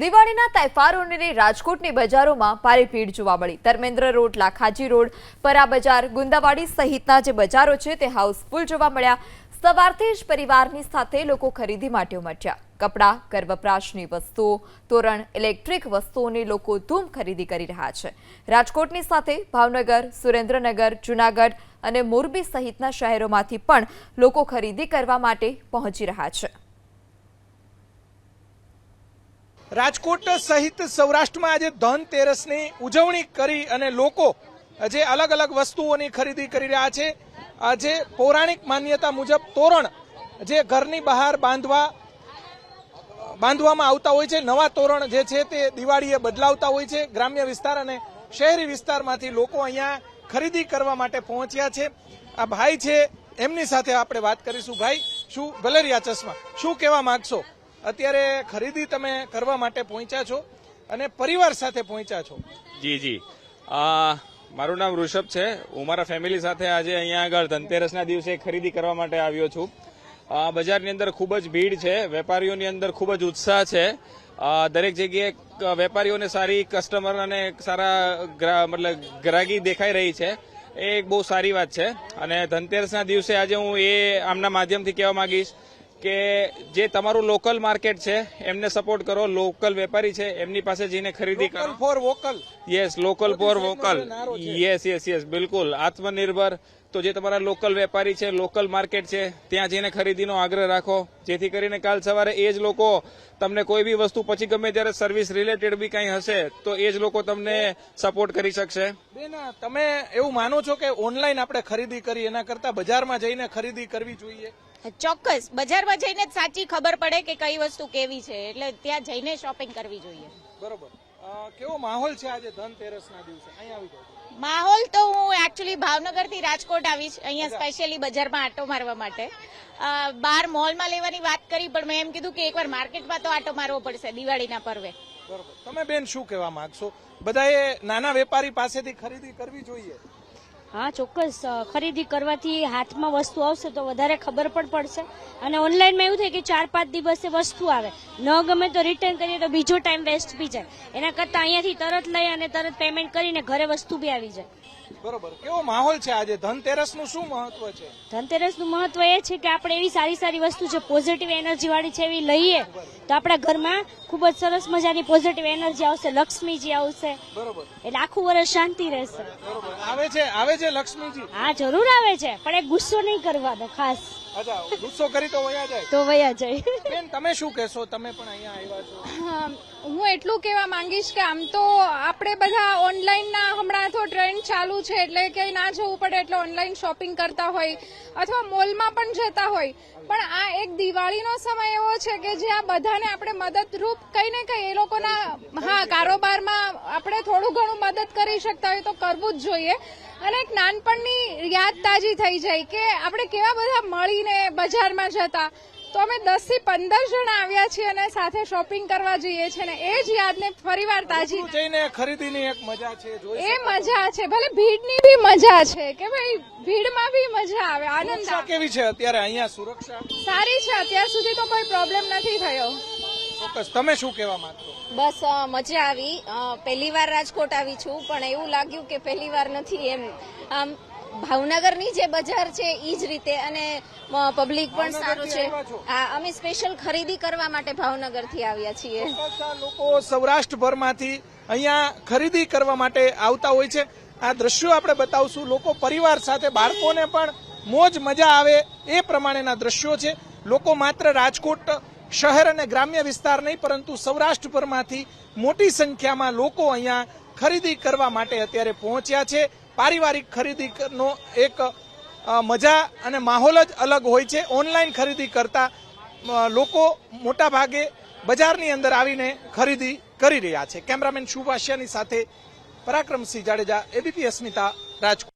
દિવાળીના તહેવારોને રાજકોટની બજારોમાં ભારે ભીડ જોવા મળી. ધર્મેન્દ્ર રોડ, લાખાજી રોડ, પરા બજાર, ગુંદાવાડી સહિતના જે બજારો છે તે હાઉસફુલ જોવા મળ્યા. સવારથી જ પરિવારની સાથે લોકો ખરીદી માટે ઉમટ્યા. કપડાં ઘર વપરાશની વસ્તુઓ, તોરણ, ઇલેક્ટ્રિક વસ્તુઓની લોકો ધૂમ ખરીદી કરી રહ્યા છે. રાજકોટની સાથે ભાવનગર, સુરેન્દ્રનગર, જૂનાગઢ અને મોરબી સહિતના શહેરોમાંથી પણ લોકો ખરીદી કરવા માટે પહોંચી રહ્યા છે. રાજકોટ સહિત સૌરાષ્ટ્રમાં આજે ધનતેરસની ઉજવણી કરી અને લોકો જે અલગ અલગ વસ્તુઓની ખરીદી કરી રહ્યા છે. આજે પૌરાણિક માન્યતા મુજબ તોરણ જે ઘરની બહાર બાંધવા, બાંધવામાં આવતા હોય છે, નવા તોરણ જે છે તે દિવાળીએ બદલાવતા હોય છે. ગ્રામ્ય વિસ્તાર અને શહેરી વિસ્તારમાંથી લોકો અહીંયા ખરીદી કરવા માટે પહોંચ્યા છે. આ ભાઈ છે, એમની સાથે આપણે વાત કરીશું. ભાઈ, શું ગલેરિયા ચશ્મા, શું કહેવા માંગશો? અત્યારે ખરીદી તમે કરવા માટે પહોંચ્યા છો અને પરિવાર સાથે પહોંચ્યા છો. જી જી. મારું નામ ઋષભ છે. હું મારા ફેમિલી સાથે આજે અહીંયા આગળ ધનતેરસના દિવસે ખરીદી કરવા માટે આવ્યો છું. બજારની અંદર ખૂબ જ ભીડ છે. વેપારીઓની અંદર ખૂબ જ ઉત્સાહ છે. દરેક જગ્યાએ વેપારીઓને સારી કસ્ટમર અને સારા મતલબ ગ્રાહકી દેખાઈ રહી છે. એ એક બહુ સારી વાત છે. અને ધનતેરસના દિવસે આજે હું એ આમના માધ્યમથી કહેવા માંગીશ કે જે તમારું લોકલ માર્કેટ છે એમને સપોર્ટ કરો. લોકલ વેપારી છે એમની પાસે જઈને ખરીદી કરો. For vocal yes local for vocal. Yes yes yes બિલકુલ. આત્મનિર્ભર તો જે તમારા લોકલ વેપારી છે લોકલ માર્કેટ છે ત્યાં જઈને ખરીદીનો આગ્રહ રાખો. જેથી કરીને કાલ સવારે એ જ લોકો તમને કોઈ બી વસ્તુ પછી ગમે ત્યારે સર્વિસ રિલેટેડ બી કંઈ હશે તો એ જ લોકો તમને સપોર્ટ કરી શકશે. બેન તમે એવું માનો છો કે ઓનલાઈન આપણે ખરીદી કરી એના કરતા બજારમાં જઈને ખરીદી કરવી જોઈએ? ચોક્કસ બજારમાં જઈને જ સાચી ખબર પડે કે કઈ વસ્તુ કેવી છે એટલે ત્યાં જઈને શોપિંગ કરવી જોઈએ. બરોબર. કેવો માહોલ છે આજે ધનતેરસના દિવસે? અહીંયા આવી જાઓ. માહોલ તો હું એકચ્યુઅલી ભાવનગરથી રાજકોટ આવીશ. અહીંયા સ્પેશિયલી બજારમાં આટો મારવા માટે. બાર મોલમાં લેવાની વાત કરી પણ મેં એમ કીધું કે એકવાર માર્કેટમાં તો આટો મારવો પડશે દિવાળીના પર્વે. બરોબર. તમે બેન શું કહેવા માંગશો? બધાએ નાના વેપારી પાસેથી ખરીદી કરવી જોઈએ. હા, ચોક્કસ ખરીદી કરવાથી હાથમાં વસ્તુ આવશે તો વધારે ખબર પણ પડશે. અને ઓનલાઈનમાં એવું થાય કે ચાર પાંચ દિવસે વસ્તુ આવે. ન ગમે તો રિટર્ન કરીએ તો બીજો ટાઈમ વેસ્ટ બી જાય. એના કરતાં અહીંયાથી તરત લઈ અને તરત પેમેન્ટ કરીને ઘરે વસ્તુ બી આવી જાય. બરોબર. કેવો માહોલ છે આજે? ધનતેરસનું શું મહત્વ છે? ધનતેરસનું મહત્વ એ છે કે આપણે એવી સારી સારી વસ્તુ જે પોઝિટિવ એનર્જી વાળી છે એવી લઈએ તો આપણા ઘરમાં ખૂબ જ સરસ મજાની પોઝિટિવ એનર્જી આવશે લક્ષ્મીજી આવશે. બરોબર. એટલે આખું વર્ષ શાંતિ રહેશે. આવે છે આવે છે લક્ષ્મીજી? હા જરૂર આવે છે પણ એ ગુસ્સો નહીં કરવાનો ખાસ. અચ્છા ગુસ્સો કરી તો વયા જાય. તો વયા જાય. બેન તમે શું કહેશો? તમે પણ અહીંયા આવ્યા છો. હા, હું એટલું કહેવા માંગીશ કે આમ તો આપણે બધા ઓનલાઈનના હમણાં તો ટ્રેન્ડ ચાલુ છે એટલે કે ના જવું પડે એટલે ઓનલાઈન શોપિંગ કરતા હોય અથવા મોલમાં પણ જતા હોય. પણ આ એક દિવાળીનો સમય એવો છે કે જે આ બધાને આપણે મદદરૂપ કંઈ ને કંઈ એ લોકોના હા કારોબારમાં આપણે થોડું ઘણું મદદ કરી શકતા હોય તો કરવું જ જોઈએ. અને એક નાનપણની યાદ તાજી થઈ જાય કે આપણે કેવા બધા મળીને બજારમાં જતા. તો અમે દસથી પંદર જણા આવ્યા છીએ અને સાથે શોપિંગ કરવા જઈએ છીએ ને એ જ યાદને ફરીવાર તાજી. જઈને ખરીદીની એક મજા છે એ મજા છે ભલે ભીડની બી મજા છે કે ભાઈ ભીડમાં બી મજા આવે આનંદ કેવી છે અત્યારે અહીંયા સુરક્ષા? સારી છે અત્યાર સુધી તો કોઈ પ્રોબ્લેમ નથી થયો. ચોક્કસ તમે શું કહેવા માંગો બસ મજા આવી. પહેલી વાર રાજકોટ આવી છું પણ એવું લાગ્યું કે પહેલી વાર નથી એમ. આમ ભાવનગરની જે બજાર છે એ જ રીતે અને પબ્લિક પણ સારું છે. હા અમે સ્પેશિયલ ખરીદી કરવા માટે ભાવનગરથી આવ્યા છીએ. લોકો સૌરાષ્ટ્રભરમાંથી અહીંયા ખરીદી કરવા માટે આવતા હોય છે. આ દ્રશ્યો આપણે બતાવશું. લોકો પરિવાર સાથે બાળકોને પણ મોજ મજા આવે એ પ્રમાણેના દ્રશ્યો છે. લોકો માત્ર રાજકોટ શહેર અને ગ્રામ્ય વિસ્તાર નહીં, પરંતુ સૌરાષ્ટ્ર પરમાંથી મોટી સંખ્યામાં લોકો અહીંયા ખરીદી કરવા માટે અત્યારે પહોંચ્યા છે. પારિવારિક ખરીદીનો એક મજા અને માહોલ જ અલગ હોય છે. ઓનલાઈન ખરીદી કરતા લોકો મોટા ભાગે બજારની અંદર આવીને ખરીદી કરી રહ્યા છે. કેમેરામેન શુભાષ્યાની સાથે પરાક્રમસિંહ જાડેજા, એબીપી અસ્મિતા, રાજકોટ.